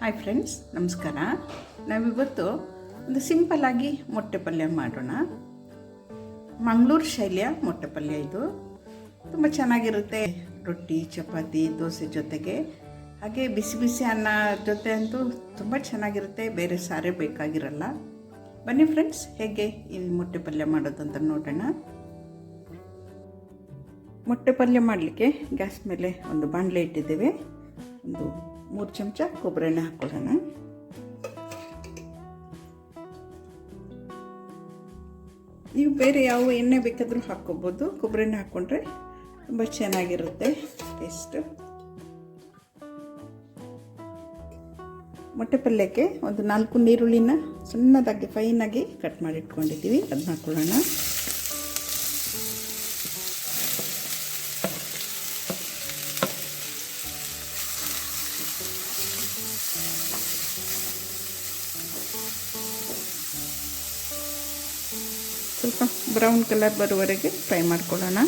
Hi friends ನಮಸ್ಕಾರ. ನಾವಿವತ್ತು ಒಂದು ಸಿಂಪಲ್ಲಾಗಿ ಮೊಟ್ಟೆ ಪಲ್ಯ ಮಾಡೋಣ. ಮಂಗಳೂರು ಶೈಲಿಯ ಮೊಟ್ಟೆ ಪಲ್ಯ ಇದು. ತುಂಬ ಚೆನ್ನಾಗಿರುತ್ತೆ. ರೊಟ್ಟಿ, ಚಪಾತಿ, ದೋಸೆ ಜೊತೆಗೆ. ಹಾಗೆ ಬಿಸಿ ಬಿಸಿ ಅನ್ನ ಜೊತೆ ಅಂತೂ ತುಂಬ ಚೆನ್ನಾಗಿರುತ್ತೆ. ಬೇರೆ ಸಾರೇ ಬೇಕಾಗಿರಲ್ಲ. ಬನ್ನಿ ಫ್ರೆಂಡ್ಸ್ ಹೇಗೆ ಈ ಮೊಟ್ಟೆ ಪಲ್ಯ ಮಾಡೋದು ಅಂತ ನೋಡೋಣ. ಮೊಟ್ಟೆ ಪಲ್ಯ ಮಾಡಲಿಕ್ಕೆ ಗ್ಯಾಸ್ ಮೇಲೆ ಒಂದು ಬಾಣಲೆ ಇಟ್ಟಿದ್ದೇವೆ. ಒಂದು ಮೂರು ಚಮಚ ಕೊಬ್ಬರಿ ಎಣ್ಣೆ ಹಾಕ್ಕೊಳ್ಳೋಣ. ನೀವು ಬೇರೆ ಯಾವ ಎಣ್ಣೆ ಬೇಕಾದರೂ ಹಾಕ್ಕೋಬೋದು. ಕೊಬ್ಬರಿ ಎಣ್ಣೆ ಹಾಕ್ಕೊಂಡ್ರೆ ತುಂಬ ಚೆನ್ನಾಗಿರುತ್ತೆ ಟೇಸ್ಟು ಮೊಟ್ಟೆ ಪಲ್ಯಕ್ಕೆ ಒಂದು ನಾಲ್ಕು ನೀರುಳ್ಳಿನ ಸಣ್ಣದಾಗಿ ಫೈನಾಗಿ ಕಟ್ ಮಾಡಿ ಇಟ್ಕೊಂಡಿದ್ದೀವಿ. ಅದನ್ನ ಹಾಕ್ಕೊಳ್ಳೋಣ. ಸ್ವಲ್ಪ ಬ್ರೌನ್ ಕಲರ್ ಬರುವವರೆಗೆ ಫ್ರೈ ಮಾಡ್ಕೊಳ್ಳೋಣ.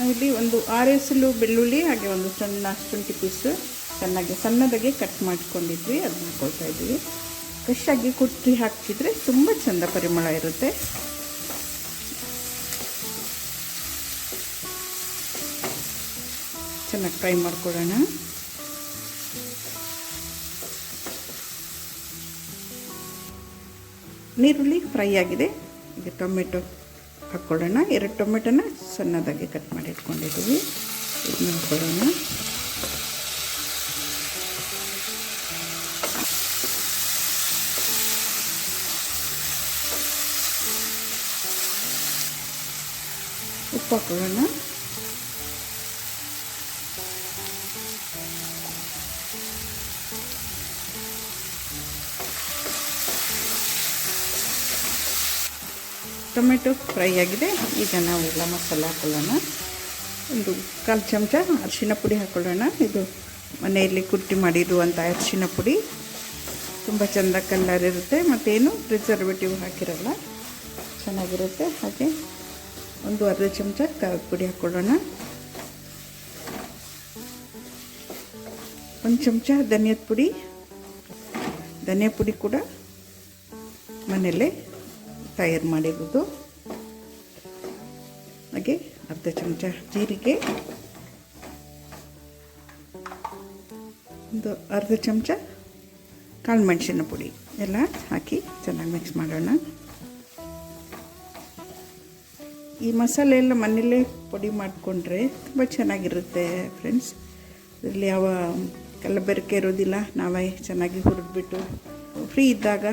ನಾವಿಲ್ಲಿ ಒಂದು ಆರು ಎಸಲು ಬೆಳ್ಳುಳ್ಳಿ, ಹಾಗೆ ಒಂದು ಸಣ್ಣ ಶುಂಠಿ ಪೀಸು ಚೆನ್ನಾಗಿ ಸಣ್ಣದಾಗಿ ಕಟ್ ಮಾಡ್ಕೊಂಡಿದ್ವಿ ಅದನ್ನ ಹಾಕ್ಕೊಳ್ತಾ ಇದ್ವಿ ಫ್ರೆಶ್ಶಾಗಿ ಕುಟ್ಟಿ ಹಾಕಿದರೆ ತುಂಬ ಚೆಂದ ಪರಿಮಳ ಇರುತ್ತೆ. ಚೆನ್ನಾಗಿ ಫ್ರೈ ಮಾಡ್ಕೊಳ್ಳೋಣ. ನೀರುಳ್ಳಿ ಫ್ರೈ ಆಗಿದೆ. ಈಗ ಟೊಮೆಟೊ ಹಾಕ್ಕೊಳ್ಳೋಣ. ಎರಡು ಟೊಮೆಟೊನ ಸಣ್ಣದಾಗಿ ಕಟ್ ಮಾಡಿ ಇಟ್ಕೊಂಡಿದ್ದೀವಿ. ಇದನ್ನ ಹಾಕ್ಕೊಳ್ಳೋಣ ಉಪ್ಪು ಹಾಕ್ಕೊಳ್ಳೋಣ. ಟೊಮೆಟೊ ಫ್ರೈ ಆಗಿದೆ. ಈಗ ಎಲ್ಲ ಮಸಾಲೆ ಹಾಕೊಳ್ಳೋಣ. ಒಂದು ಕಾಲು ಚಮಚ ಅರಿಶಿನ ಪುಡಿ ಹಾಕೊಳ್ಳೋಣ. ಇದು ಮನೆಯಲ್ಲಿ ಕುಟ್ಟಿ ಮಾಡಿರುವಂಥ ಅರಿಶಿನ ಪುಡಿ. ತುಂಬ ಚೆಂದ ಕಲ್ಲರ್ ಇರುತ್ತೆ. ಮತ್ತೇನು ಪ್ರಿಸರ್ವೇಟಿವ್ ಹಾಕಿರಲ್ಲ. ಚೆನ್ನಾಗಿರುತ್ತೆ. ಹಾಗೆ ಒಂದು ಅರ್ಧ ಚಮಚ ಖಾರದ ಪುಡಿ ಹಾಕ್ಕೊಳ್ಳೋಣ ಒಂದು ಚಮಚ ಧನಿಯದ ಪುಡಿ. ಧನಿಯಾ ಪುಡಿ ಕೂಡ ಮನೆಯಲ್ಲೇ ತಯಾರು ಮಾಡಿರೋದು. ಹಾಗೆ ಅರ್ಧ ಚಮಚ ಜೀರಿಗೆ. ಒಂದು ಅರ್ಧ ಚಮಚ ಕಾಳು ಮೆಣಸಿನ ಪುಡಿ ಎಲ್ಲ ಹಾಕಿ ಚೆನ್ನಾಗಿ ಮಿಕ್ಸ್ ಮಾಡೋಣ. ಈ ಮಸಾಲೆ ಎಲ್ಲ ಮನೆಯಲ್ಲೇ ಪುಡಿ ಮಾಡಿಕೊಂಡ್ರೆ ತುಂಬ ಚೆನ್ನಾಗಿರುತ್ತೆ ಫ್ರೆಂಡ್ಸ್ ಇದರಲ್ಲಿ ಯಾವ ಕಲಬೆರಕೆ ಇರೋದಿಲ್ಲ, ನಾವೇ ಚೆನ್ನಾಗಿ ಹುರಿದ್ಬಿಟ್ಟು ಫ್ರೀ ಇದ್ದಾಗ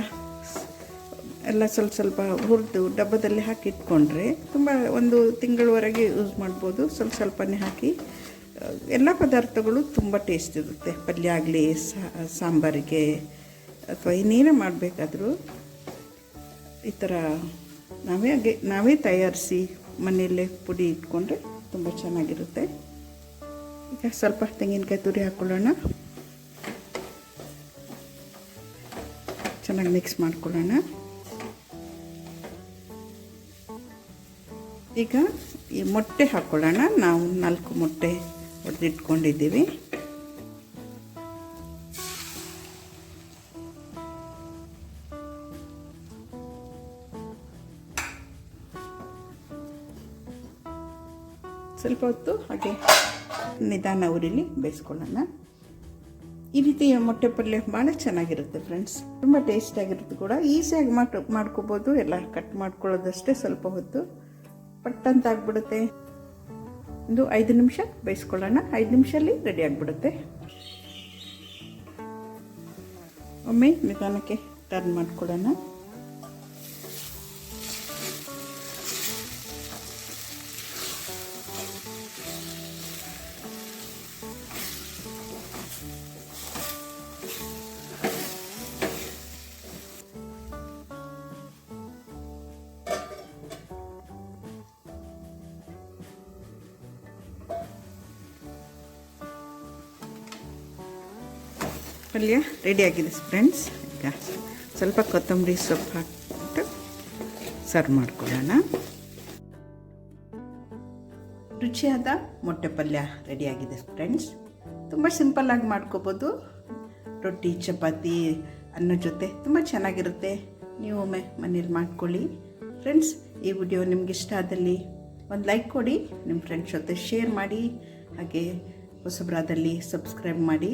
ಎಲ್ಲ ಸ್ವಲ್ಪ ಸ್ವಲ್ಪ ಹುರಿದು ಡಬ್ಬದಲ್ಲಿ ಹಾಕಿ ಇಟ್ಕೊಂಡ್ರೆ ತುಂಬ ಒಂದು ತಿಂಗಳವರೆಗೆ ಯೂಸ್ ಮಾಡ್ಬೋದು. ಸ್ವಲ್ಪ ಸ್ವಲ್ಪನೇ ಹಾಕಿ ಎಲ್ಲ ಪದಾರ್ಥಗಳು ತುಂಬ ಟೇಸ್ಟ್ ಇರುತ್ತೆ. ಪಲ್ಯ ಆಗಲಿ ಸಾಂಬಾರಿಗೆ ಅಥವಾ ಇನ್ನೇನೇ ಮಾಡಬೇಕಾದ್ರೂ ಈ ಥರ ನಾವೇ ಹಾಗೆ, ನಾವೇ ತಯಾರಿಸಿ ಮನೆಯಲ್ಲೇ ಪುಡಿ ಇಟ್ಕೊಂಡ್ರೆ ತುಂಬ ಚೆನ್ನಾಗಿರುತ್ತೆ. ಈಗ ಸ್ವಲ್ಪ ತೆಂಗಿನಕಾಯಿ ತುರಿ ಹಾಕ್ಕೊಳ್ಳೋಣ ಚೆನ್ನಾಗಿ ಮಿಕ್ಸ್ ಮಾಡ್ಕೊಳ್ಳೋಣ. ಈಗ ಈ ಮೊಟ್ಟೆ ಹಾಕ್ಕೊಳ್ಳೋಣ ನಾವು ನಾಲ್ಕು ಮೊಟ್ಟೆ ಹೊಡೆದಿಟ್ಕೊಂಡಿದ್ದೀವಿ ಸ್ವಲ್ಪ ಹೊತ್ತು ಹಾಗೆ ನಿಧಾನ ಉರಿಲಿ ಬೇಯಿಸ್ಕೊಳ್ಳೋಣ. ಈ ರೀತಿ ಮೊಟ್ಟೆ ಪಲ್ಯ ಭಾಳ ಚೆನ್ನಾಗಿರುತ್ತೆ ಫ್ರೆಂಡ್ಸ್. ತುಂಬ ಟೇಸ್ಟಿಯಾಗಿರುತ್ತೆ ಕೂಡ. ಈಸಿಯಾಗಿ ಮಾಡಿ ಮಾಡ್ಕೋಬೋದು. ಎಲ್ಲ ಕಟ್ ಮಾಡ್ಕೊಳ್ಳೋದಷ್ಟೇ ಸ್ವಲ್ಪ ಹೊತ್ತು. ಪಟ್ಟಂತ ಆಗ್ಬಿಡುತ್ತೆ ಒಂದು ಐದು ನಿಮಿಷ ಬೇಯಿಸ್ಕೊಳ್ಳೋಣ. ಐದು ನಿಮಿಷಲ್ಲಿ ರೆಡಿ ಆಗಿಬಿಡುತ್ತೆ. ಒಮ್ಮೆ ನಿಧಾನಕ್ಕೆ ಟರ್ನ್ ಮಾಡ್ಕೊಳ್ಳೋಣ ಪಲ್ಯ ರೆಡಿಯಾಗಿದೆ ಫ್ರೆಂಡ್ಸ್ ಈಗ ಸ್ವಲ್ಪ ಕೊತ್ತಂಬರಿ ಸೊಪ್ಪು ಹಾಕ್ಬಿಟ್ಟು ಸರ್ವ್ ಮಾಡ್ಕೊಳ್ಳೋಣ. ರುಚಿಯಾದ ಮೊಟ್ಟೆ ಪಲ್ಯ ರೆಡಿಯಾಗಿದೆ ಫ್ರೆಂಡ್ಸ್ ತುಂಬ ಸಿಂಪಲ್ಲಾಗಿ ಮಾಡ್ಕೋಬೋದು. ರೊಟ್ಟಿ, ಚಪಾತಿ, ಅನ್ನೋ ಜೊತೆ ತುಂಬ ಚೆನ್ನಾಗಿರುತ್ತೆ. ನೀವು ಒಮ್ಮೆ ಮನೇಲಿ ಮಾಡ್ಕೊಳ್ಳಿ. ಫ್ರೆಂಡ್ಸ್ ಈ ವಿಡಿಯೋ ನಿಮ್ಗೆ ಇಷ್ಟ ಆದಲ್ಲಿ ಒಂದು ಲೈಕ್ ಕೊಡಿ ನಿಮ್ಮ ಫ್ರೆಂಡ್ಸ್ ಜೊತೆ ಶೇರ್ ಮಾಡಿ, ಹಾಗೆ ಹೊಸಬ್ರಾದಲ್ಲಿ ಸಬ್ಸ್ಕ್ರೈಬ್ ಮಾಡಿ.